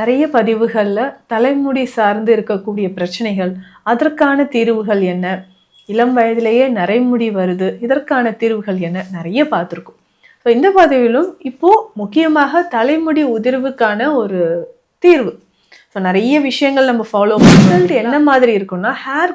நிறைய பதிவுகளில் தலைமுடி சார்ந்து இருக்கக்கூடிய பிரச்சனைகள் அதற்கான தீர்வுகள் என்ன? இளம் வயதிலேயே நரைமுடி வருது இதற்கான தீர்வுகள் என்ன? நிறைய பார்த்துருக்கோம். ஸோ இந்த பதிவிலும் இப்போது முக்கியமாக தலைமுடி உதிர்வுக்கான ஒரு தீர்வு. ஸோ நிறைய விஷயங்கள் நம்ம ஃபாலோ ரிசல்ட் என்ன மாதிரி இருக்கும்னா ஹேர்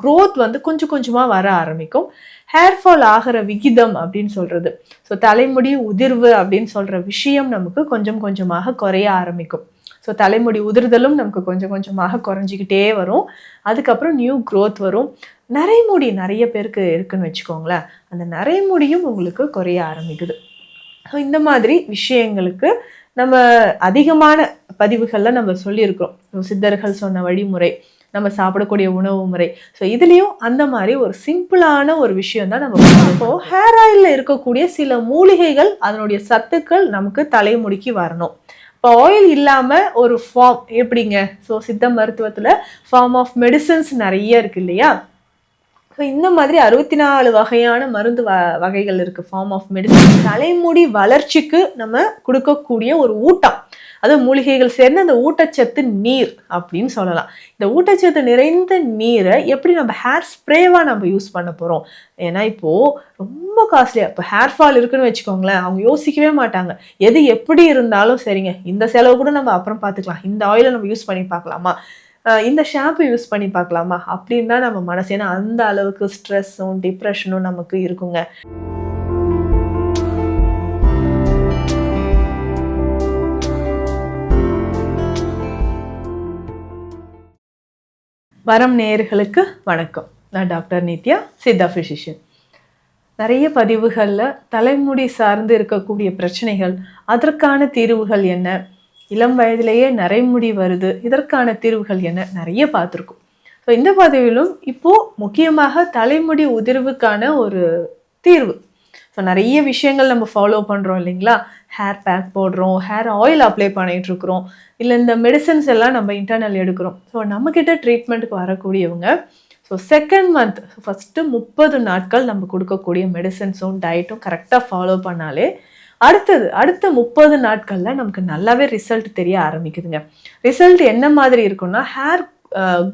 க்ரோத் வந்து கொஞ்சம் கொஞ்சமாக வர ஆரம்பிக்கும். ஹேர் ஃபால் ஆகிற விகிதம் அப்படின்னு சொல்கிறது ஸோ தலைமுடி உதிர்வு அப்படின்னு சொல்கிற விஷயம் நமக்கு கொஞ்சம் கொஞ்சமாக குறைய ஆரம்பிக்கும். ஸோ தலைமுடி உதிர்தலும் நமக்கு கொஞ்சம் கொஞ்சமாக குறைஞ்சிக்கிட்டே வரும். அதுக்கப்புறம் நியூ க்ரோத் வரும். நரைமுடி நிறைய பேருக்கு இருக்குன்னு வச்சுக்கோங்களேன். அந்த நரைமுடியும் உங்களுக்கு குறைய ஆரம்பிக்குது. ஸோ இந்த மாதிரி விஷயங்களுக்கு நம்ம அதிகமான பதிவுகளில் நம்ம சொல்லியிருக்கிறோம். சித்தர்கள் சொன்ன வழிமுறை நம்ம சாப்பிடக்கூடிய உணவு முறை. ஸோ இதுலேயும் அந்த மாதிரி ஒரு சிம்பிளான ஒரு விஷயம் தான் நம்ம இப்போ ஹேர் ஆயிலில் இருக்கக்கூடிய சில மூலிகைகள் அதனுடைய சத்துக்கள் நமக்கு தலைமுடிக்கு வரணும். இப்போ ஆயில் இல்லாமல் ஒரு ஃபார்ம் எப்படிங்க? ஸோ சித்த மருத்துவத்தில் ஃபார்ம் ஆஃப் மெடிசன்ஸ் நிறைய இருக்கு இல்லையா? ஸோ இந்த மாதிரி அறுபத்தி நாலு வகையான மருந்து வ வகைகள் இருக்குது ஃபார்ம் ஆஃப் மெடிசன் தலைமுடி வளர்ச்சிக்கு நம்ம கொடுக்கக்கூடிய ஒரு ஊட்டம். அது மூலிகைகள் சேர்ந்த அந்த ஊட்டச்சத்து நீர் அப்படின்னு சொல்லலாம். இந்த ஊட்டச்சத்து நிறைந்த நீரை எப்படி நம்ம ஹேர் ஸ்ப்ரேவாக நம்ம யூஸ் பண்ண போகிறோம் ஏன்னா இப்போது ரொம்ப காஸ்ட்லியாக இப்போ ஹேர் ஃபால் இருக்குன்னு வச்சுக்கோங்களேன் அவங்க யோசிக்கவே மாட்டாங்க. எது எப்படி இருந்தாலும் சரிங்க இந்த செலவு கூட நம்ம அப்புறம் பார்த்துக்கலாம். இந்த ஆயிலை நம்ம யூஸ் பண்ணி பார்க்கலாமா? இந்த ஷாம்பு யூஸ் பண்ணி பார்க்கலாமா? அப்படின்னு தான் நம்ம மனசு ஏன்னா அந்த அளவுக்கு ஸ்ட்ரெஸ்ஸும் டிப்ரெஷனும் நமக்கு இருக்குங்க. வரம் நேயர்களுக்கு வணக்கம். நான் டாக்டர் நித்யா சித்தா ஃபிசிஷியன் நிறைய பதிவுகளில் தலைமுடி சார்ந்து இருக்கக்கூடிய பிரச்சனைகள் அதற்கான தீர்வுகள் என்ன? இளம் வயதிலேயே நரைமுடி வருது. இதற்கான தீர்வுகள் என்ன நிறைய பார்த்துருக்கோம். ஸோ இந்த பதவியிலும் இப்போது முக்கியமாக தலைமுடி உதிர்வுக்கான ஒரு தீர்வு. ஸோ நிறைய விஷயங்கள் நம்ம ஃபாலோ பண்ணுறோம் இல்லைங்களா? ஹேர் பேக் போடுறோம் ஹேர் ஆயில் அப்ளை பண்ணிகிட்ருக்குறோம் இல்லை இந்த மெடிசன்ஸ் எல்லாம் நம்ம இன்டர்னல் எடுக்கிறோம். ஸோ நம்மக்கிட்ட ட்ரீட்மெண்ட்டுக்கு வரக்கூடியவங்க ஸோ செகண்ட் மந்த் ஃபஸ்ட்டு முப்பது நாட்கள் நம்ம கொடுக்கக்கூடிய மெடிசன்ஸும் டயட்டும் கரெக்டாக ஃபாலோ பண்ணாலே அடுத்தது அடுத்த முப்பது நாட்களில் நமக்கு நல்லாவே ரிசல்ட் தெரிய ஆரம்பிக்குதுங்க. ரிசல்ட் என்ன மாதிரி இருக்கும்னா ஹேர்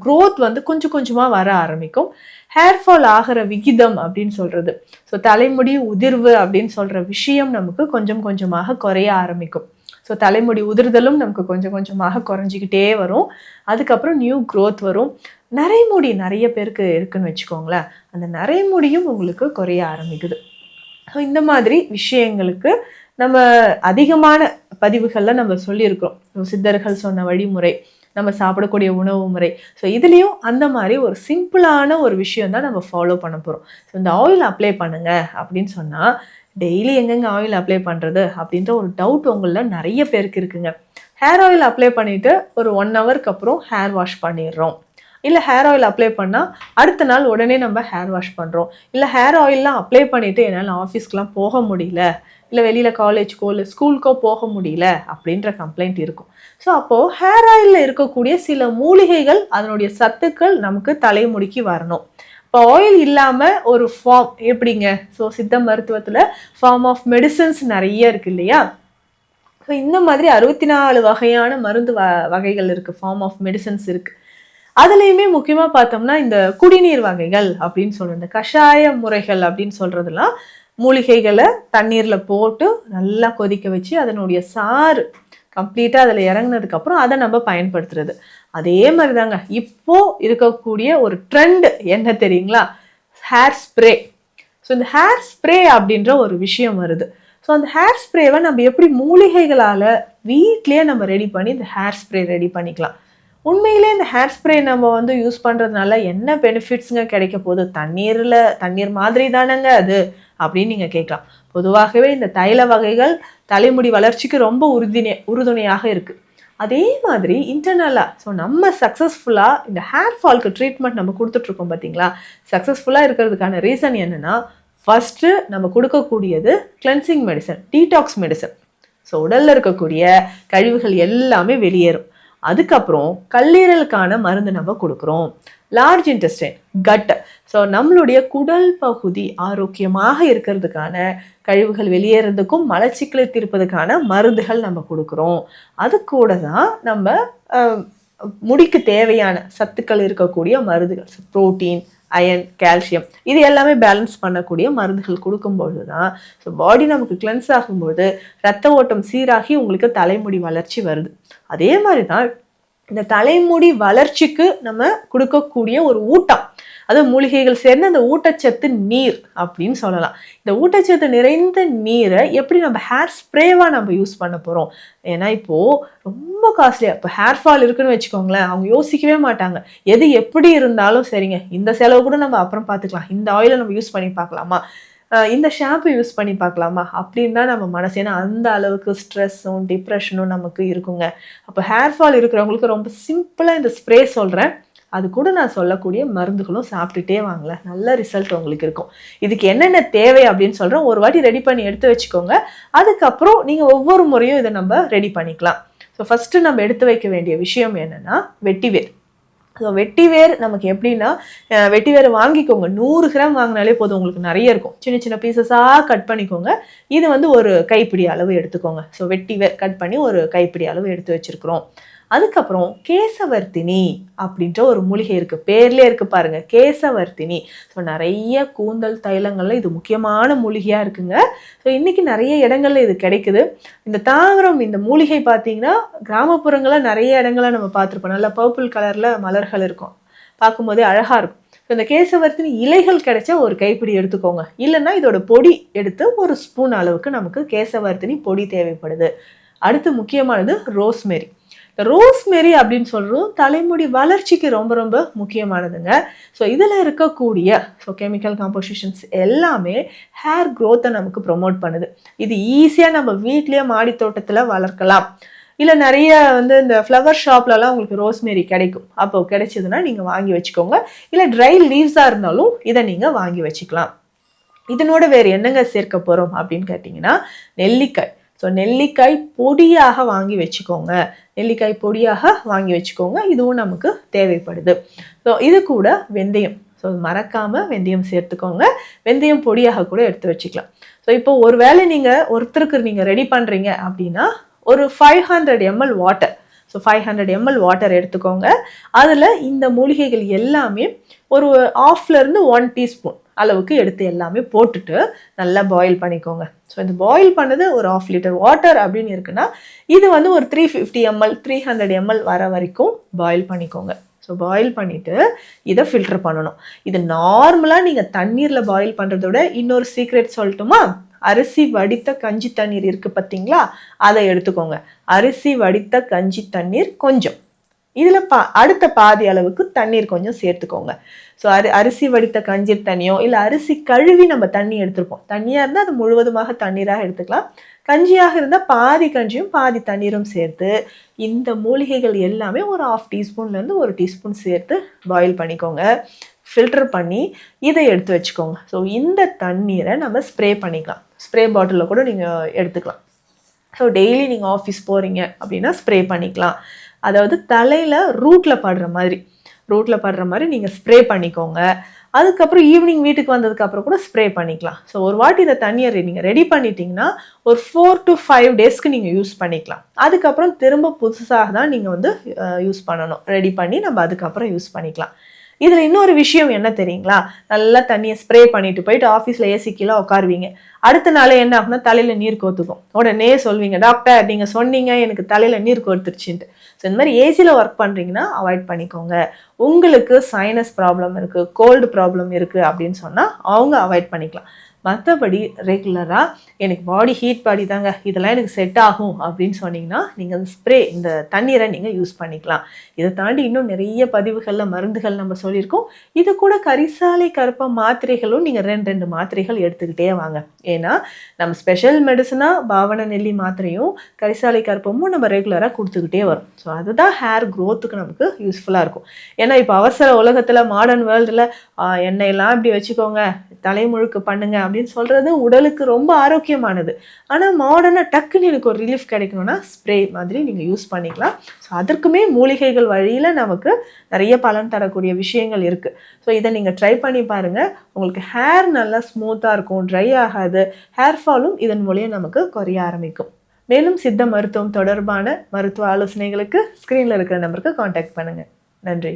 க்ரோத் வந்து கொஞ்சம் கொஞ்சமாக வர ஆரம்பிக்கும். ஹேர் ஃபால் ஆகிற விகிதம் அப்படின்னு சொல்கிறது ஸோ தலைமுடி உதிர்வு அப்படின்னு சொல்கிற விஷயம் நமக்கு கொஞ்சம் கொஞ்சமாக குறைய ஆரம்பிக்கும். ஸோ தலைமுடி உதிர்தலும் நமக்கு கொஞ்சம் கொஞ்சமாக குறைஞ்சிக்கிட்டே வரும். அதுக்கப்புறம் நியூ க்ரோத் வரும். நரைமுடி நிறைய பேருக்கு இருக்குன்னு வச்சுக்கோங்களேன். அந்த நரைமுடியும் உங்களுக்கு குறைய ஆரம்பிக்குது. இந்த மாதிரி விஷயங்களுக்கு நம்ம அதிகமான பதிவுகளில் நம்ம சொல்லியிருக்கிறோம். சித்தர்கள் சொன்ன வழிமுறை நம்ம சாப்பிடக்கூடிய உணவு முறை. ஸோ இதுலேயும் அந்த மாதிரி ஒரு சிம்பிளான ஒரு விஷயம் தான் நம்ம ஃபாலோ பண்ண போகிறோம் ஸோ இந்த ஆயில் அப்ளை பண்ணுங்கள் அப்படின்னு சொன்னால் டெய்லி எங்கெங்கே ஆயில் அப்ளை பண்ணுறது அப்படின்ற ஒரு டவுட் உங்களில் நிறைய பேருக்கு இருக்குங்க. ஹேர் ஆயில் அப்ளை பண்ணிவிட்டு ஒரு ஒன் ஹவருக்கு அப்புறம் ஹேர் வாஷ் பண்ணிடுறோம். இல்லை ஹேர் ஆயில் அப்ளை பண்ணால் அடுத்த நாள் உடனே நம்ம ஹேர் வாஷ் பண்ணுறோம் இல்லை ஹேர் ஆயிலெலாம் அப்ளை பண்ணிவிட்டு என்னால் ஆஃபீஸ்க்கெலாம் போக முடியல. இல்லை வெளியில் காலேஜ்க்கோ இல்லை ஸ்கூலுக்கோ போக முடியல அப்படின்ற கம்ப்ளைண்ட் இருக்கும். ஸோ அப்போது ஹேர் ஆயிலில் இருக்கக்கூடிய சில மூலிகைகள் அதனுடைய சத்துக்கள் நமக்கு தலைமுடிக்கு வரணும். இப்போ ஆயில் இல்லாமல் ஒரு ஃபார்ம் எப்படிங்க? ஸோ சித்த மருத்துவத்தில் ஃபார்ம் ஆஃப் மெடிசன்ஸ் நிறைய இருக்கு இல்லையா? ஸோ இந்த மாதிரி அறுபத்தி நாலு வகையான மருந்து வ வகைகள் இருக்குது ஃபார்ம் ஆஃப் மெடிசன்ஸ் இருக்குது அதுலேயுமே முக்கியமாக பார்த்தோம்னா இந்த குடிநீர் வகைகள் அப்படின்னு சொல்கிற இந்த கஷாய முறைகள் அப்படின்னு சொல்கிறதுலாம் மூலிகைகளை தண்ணீரில் போட்டு நல்லா கொதிக்க வச்சு அதனுடைய சாறு கம்ப்ளீட்டாக அதில் இறங்குனதுக்கப்புறம் அதை நம்ம பயன்படுத்துறது. அதே மாதிரி தாங்க இப்போது இருக்கக்கூடிய ஒரு ட்ரெண்ட் என்ன தெரியுங்களா? ஹேர் ஸ்ப்ரே ஸோ இந்த ஹேர் ஸ்ப்ரே அப்படின்ற ஒரு விஷயம் வருது. ஸோ அந்த ஹேர் ஸ்ப்ரேவை நம்ம எப்படி மூலிகைகளால் வீட்லேயே நம்ம ரெடி பண்ணி இந்த ஹேர் ஸ்ப்ரே ரெடி பண்ணிக்கலாம். உண்மையிலே இந்த ஹேர் ஸ்ப்ரே நம்ம வந்து யூஸ் பண்ணுறதுனால என்ன பெனிஃபிட்ஸுங்க கிடைக்க போகுது? தண்ணீரில் தண்ணீர் மாதிரி தானங்க அது? அப்படின்னு நீங்கள் கேட்கலாம். பொதுவாகவே இந்த தைல வகைகள் தலைமுடி வளர்ச்சிக்கு ரொம்ப உறுதிணை உறுதுணையாக இருக்குது அதே மாதிரி இன்டர்னலாக ஸோ நம்ம சக்ஸஸ்ஃபுல்லாக இந்த ஹேர் ஃபால்க்கு ட்ரீட்மெண்ட் நம்ம கொடுத்துட்ருக்கோம் பார்த்தீங்களா சக்ஸஸ்ஃபுல்லாக இருக்கிறதுக்கான ரீசன் என்னென்னா ஃபஸ்ட்டு நம்ம கொடுக்கக்கூடியது cleansing medicine detox medicine so உடலில் இருக்கக்கூடிய கழிவுகள் எல்லாமே வெளியேறும். அதுக்கப்புறம் கல்லீரலுக்கான மருந்து நம்ம கொடுக்குறோம். லார்ஜ் இன்டெஸ்டைன் கட் ஸோ நம்மளுடைய குடல் பகுதி ஆரோக்கியமாக இருக்கிறதுக்கான கழிவுகள் வெளியேறதுக்கும் மலச்சிக்கலை தீர்ப்பதுக்கான மருந்துகள் நம்ம கொடுக்குறோம். அது கூட தான் நம்ம முடிக்கு தேவையான சத்துக்கள் இருக்கக்கூடிய மருந்துகள் புரோட்டீன் அயன் கால்சியம் இது எல்லாமே பேலன்ஸ் பண்ணக்கூடிய மருந்துகள் கொடுக்கும்பொழுது தான் ஸோ பாடி நமக்கு கிளென்ஸ் ஆகும்போது ரத்த ஓட்டம் சீராகி உங்களுக்கு தலைமுடி வளர்ச்சி வருது. அதே மாதிரி தான் இந்த தலைமுடி வளர்ச்சிக்கு நம்ம கொடுக்கக்கூடிய ஒரு ஊட்டம். அது மூலிகைகள் சேர்ந்த அந்த ஊட்டச்சத்து நீர் அப்படின்னு சொல்லலாம். இந்த ஊட்டச்சத்து நிறைந்த நீரை எப்படி நம்ம ஹேர் ஸ்ப்ரேவாக நம்ம யூஸ் பண்ண போகிறோம் ஏன்னா இப்போது ரொம்ப காஸ்ட்லியாக இப்போ ஹேர் ஃபால் இருக்குன்னு வச்சுக்கோங்களேன் அவங்க யோசிக்கவே மாட்டாங்க. எது எப்படி இருந்தாலும் சரிங்க இந்த செலவு கூட நம்ம அப்புறம் பார்த்துக்கலாம். இந்த ஆயிலை நம்ம யூஸ் பண்ணி பார்க்கலாமா? இந்த ஷாம்பு யூஸ் பண்ணி பார்க்கலாமா? அப்படின்னு தான் நம்ம மனசு ஏன்னா அந்த அளவுக்கு ஸ்ட்ரெஸ்ஸும் டிப்ரெஷனும் நமக்கு இருக்குங்க. அப்போ ஹேர் ஃபால் இருக்கிறவங்களுக்கு ரொம்ப சிம்பிளாக இந்த ஸ்ப்ரே சொல்கிறேன் அது கூட நான் சொல்லக்கூடிய மருந்துகளும் சாப்பிட்டுட்டே வாங்கல நல்ல ரிசல்ட் உங்களுக்கு இருக்கும். இதுக்கு என்னென்ன தேவை அப்படின்னு சொல்கிறேன் ஒரு வாட்டி ரெடி பண்ணி எடுத்து வச்சுக்கோங்க. அதுக்கப்புறம் நீங்கள் ஒவ்வொரு முறையும் இதை நம்ம ரெடி பண்ணிக்கலாம். ஸோ ஃபஸ்ட்டு நம்ம எடுத்து வைக்க வேண்டிய விஷயம் என்னென்னா வெட்டிவேர் ஸோ வெட்டிவேர் நமக்கு எப்படின்னா வெட்டிவேர் வாங்கிக்கோங்க. நூறு கிராம் வாங்கினாலே போதும் உங்களுக்கு நிறைய இருக்கும். சின்ன சின்ன பீசஸாக கட் பண்ணிக்கோங்க. இது வந்து ஒரு கைப்பிடி அளவு எடுத்துக்கோங்க. ஸோ வெட்டிவேர் கட் பண்ணி ஒரு கைப்பிடி அளவு எடுத்து வச்சிருக்கிறோம். அதுக்கப்புறம் கேசவர்த்தினி அப்படின்ற ஒரு மூலிகை இருக்குது பேர்லேயே இருக்கு பாருங்கள் கேசவர்த்தினி. ஸோ நிறைய கூந்தல் தைலங்களில் இது முக்கியமான மூலிகையாக இருக்குங்க. ஸோ இன்றைக்கி நிறைய இடங்கள்ல இது கிடைக்குது. இந்த தாவரம் இந்த மூலிகை பார்த்தீங்கன்னா கிராமப்புறங்களில் நிறைய இடங்கள்ல நம்ம பார்த்துருப்போம் நல்ல பர்பிள் கலரில் மலர்கள் இருக்கும். பார்க்கும்போதே அழகாக இருக்கும். ஸோ இந்த கேசவர்த்தினி இலைகள் கிடைச்சா ஒரு கைப்பிடி எடுத்துக்கோங்க. இல்லைன்னா இதோட பொடி எடுத்து ஒரு ஸ்பூன் அளவுக்கு நமக்கு கேசவர்த்தினி பொடி தேவைப்படுது. அடுத்து முக்கியமானது ரோஸ்மெரி ரோஸ்மெரி அப்படின்னு சொல்கிறோம் தலைமுடி வளர்ச்சிக்கு ரொம்ப ரொம்ப முக்கியமானதுங்க. ஸோ இதில் இருக்கக்கூடிய ஸோ கெமிக்கல் காம்போசிஷன்ஸ் எல்லாமே ஹேர் க்ரோத்தை நமக்கு ப்ரொமோட் பண்ணுது. இது ஈஸியாக நம்ம வீட்லேயே மாடி தோட்டத்தில் வளர்க்கலாம். இல்லை நிறைய வந்து இந்த ஃப்ளவர் ஷாப்லலாம் உங்களுக்கு ரோஸ்மெரி கிடைக்கும். அப்போ கிடைச்சதுன்னா நீங்கள் வாங்கி வச்சுக்கோங்க. இல்லை ட்ரை லீவ்ஸாக இருந்தாலும் இதை நீங்கள் வாங்கி வச்சுக்கலாம். இதனோட வேறு என்னங்க சேர்க்க போகிறோம் அப்படின்னு கேட்டிங்கன்னா நெல்லிக்காய். ஸோ நெல்லிக்காய் பொடியாக வாங்கி வச்சுக்கோங்க. நெல்லிக்காய் பொடியாக வாங்கி வச்சுக்கோங்க. இதுவும் நமக்கு தேவைப்படுது. ஸோ இது கூட வெந்தயம். ஸோ மறக்காமல் வெந்தயம் சேர்த்துக்கோங்க. வெந்தயம் பொடியாக கூட எடுத்து வச்சுக்கலாம். ஸோ இப்போ ஒரு வேளை நீங்கள் ஒருத்தருக்கு நீங்கள் ரெடி பண்ணுறீங்க அப்படின்னா ஒரு five hundred ML water so five hundred ML water எடுத்துக்கோங்க. அதில் இந்த மூலிகைகள் எல்லாமே ஒரு ஆஃப்லேருந்து ஒன் டீஸ்பூன் அளவுக்கு எடுத்து எல்லாமே போட்டுட்டு நல்லா பாயில் பண்ணிக்கோங்க. ஸோ இந்த பாயில் பண்ணது ஒரு ஆஃப் லிட்டர் வாட்டர் அப்படின்னு இருக்குன்னா இது வந்து ஒரு three fifty ML three hundred ML வர வரைக்கும் பாயில் பண்ணிக்கோங்க. ஸோ பாயில் பண்ணிவிட்டு இதை ஃபில்டர் பண்ணணும். இது நார்மலாக நீங்கள் தண்ணீரில் பாயில் பண்ணுறத விட இன்னொரு சீக்ரெட் சொல்லட்டுமா? அரிசி வடித்த கஞ்சி தண்ணீர் இருக்குது பார்த்தீங்களா? அதை எடுத்துக்கோங்க. அரிசி வடித்த கஞ்சி தண்ணீர் கொஞ்சம். இதில் பா அடுத்த பாதி அளவுக்கு தண்ணீர் கொஞ்சம் சேர்த்துக்கோங்க. ஸோ அரி அரிசி வடித்த கஞ்சி தண்ணியோ இல்லை அரிசி கழுவி நம்ம தண்ணி எடுத்திருப்போம். தண்ணியாக இருந்தால் அது முழுவதுமாக தண்ணீராக எடுத்துக்கலாம். கஞ்சியாக இருந்தால் பாதி கஞ்சியும் பாதி தண்ணீரும் சேர்த்து இந்த மூலிகைகள் எல்லாமே ஒரு ஆஃப் டீஸ்பூன்லேருந்து ஒரு டீஸ்பூன் சேர்த்து பாயில் பண்ணிக்கோங்க. ஃபில்டர் பண்ணி இதை எடுத்து வச்சுக்கோங்க. ஸோ இந்த தண்ணீரை நம்ம ஸ்ப்ரே பண்ணிக்கலாம். ஸ்ப்ரே பாட்டிலில் கூட நீங்கள் எடுத்துக்கலாம். ஸோ டெய்லி நீங்கள் ஆஃபீஸ் போகிறீங்க அப்படின்னா ஸ்ப்ரே பண்ணிக்கலாம். அதாவது தலையில் ரூட்டில் படுற மாதிரி. ரூட்டில் படுற மாதிரி நீங்கள் ஸ்ப்ரே பண்ணிக்கோங்க. அதுக்கப்புறம் ஈவினிங் வீட்டுக்கு வந்ததுக்கப்புறம் கூட ஸ்ப்ரே பண்ணிக்கலாம். ஸோ ஒரு வாட்டி இந்த தண்ணியை நீங்கள் ரெடி பண்ணிட்டீங்கன்னா ஒரு ஃபோர் டு ஃபைவ் டேஸ்க்கு நீங்கள் யூஸ் பண்ணிக்கலாம். அதுக்கப்புறம் திரும்ப புதுசாக தான் நீங்கள் வந்து யூஸ் பண்ணணும். ரெடி பண்ணி நம்ம அதுக்கப்புறம் யூஸ் பண்ணிக்கலாம். இதில் இன்னொரு விஷயம் என்ன தெரியுங்களா? நல்லா தண்ணியை ஸ்ப்ரே பண்ணிட்டு போயிட்டு ஆஃபீஸில் ஏசி உட்காருவீங்க. அடுத்த நாளே என்ன ஆகும்னா தலையில் நீர் கோத்துக்கும். உடனே சொல்வீங்க டாக்டர் நீங்கள் சொன்னீங்க எனக்கு தலையில் நீர் கோர்த்துருச்சுன்ட்டு ஸோ இந்த மாதிரி ஏசியில் ஒர்க் பண்ணுறீங்கன்னா அவாய்ட் பண்ணிக்கோங்க. உங்களுக்கு சைனஸ் ப்ராப்ளம் இருக்குது கோல்டு ப்ராப்ளம் இருக்குது அப்படின்னு சொன்னால் அவங்க அவாய்ட் பண்ணிக்கலாம். மற்றபடி ரெகுலராக எனக்கு பாடி ஹீட் பாடி தாங்க. இதெல்லாம் எனக்கு செட் ஆகும் அப்படின்னு சொன்னீங்கன்னா நீங்கள் ஸ்ப்ரே இந்த தண்ணீரை நீங்கள் யூஸ் பண்ணிக்கலாம். இதை தாண்டி இன்னும் நிறைய பதிவுகளில் மருந்துகள் நம்ம சொல்லியிருக்கோம். இது கூட கரிசாலை கருப்ப மாத்திரைகளும் நீங்கள் ரெண்டு ரெண்டு மாத்திரைகள் எடுத்துக்கிட்டே வாங்க. ஏன்னா நம்ம ஸ்பெஷல் மெடிசனாக பாவன நெல்லி மாத்திரையும் கரிசாலை கருப்பமும் நம்ம ரெகுலராக கொடுத்துக்கிட்டே வரும். ஸோ அதுதான் ஹேர் க்ரோத்துக்கு நமக்கு யூஸ்ஃபுல்லாக இருக்கும். ஏன்னா இப்போ அவசர உலகத்தில் மாடர்ன் வேர்ல்டில் எண்ணெயெல்லாம் இப்படி வச்சுக்கோங்க தலைமுழுக்கு பண்ணுங்கள் அப்படின்னு சொல்கிறது உடலுக்கு ரொம்ப ஆரோக்கியமானது. ஆனால் மாடர்னாக டக்குன்னு எனக்கு ஒரு ரிலீஃப் கிடைக்கணும்னா ஸ்ப்ரே மாதிரி நீங்கள் யூஸ் பண்ணிக்கலாம். ஸோ அதற்குமே மூலிகைகள் வழியில் நமக்கு நிறைய பலன் தரக்கூடிய விஷயங்கள் இருக்குது ஸோ இதை நீங்கள் ட்ரை பண்ணி பாருங்கள் உங்களுக்கு ஹேர் நல்லா ஸ்மூத்தாக இருக்கும் ட்ரை ஆகாது. ஹேர் ஃபாலும் இதன் மூலியம் நமக்கு குறைய ஆரம்பிக்கும். மேலும் சித்த மருத்துவம் தொடர்பான மருத்துவ ஆலோசனைகளுக்கு ஸ்க்ரீனில் இருக்கிற நம்பருக்கு காண்டாக்ட் பண்ணுங்கள் நன்றி.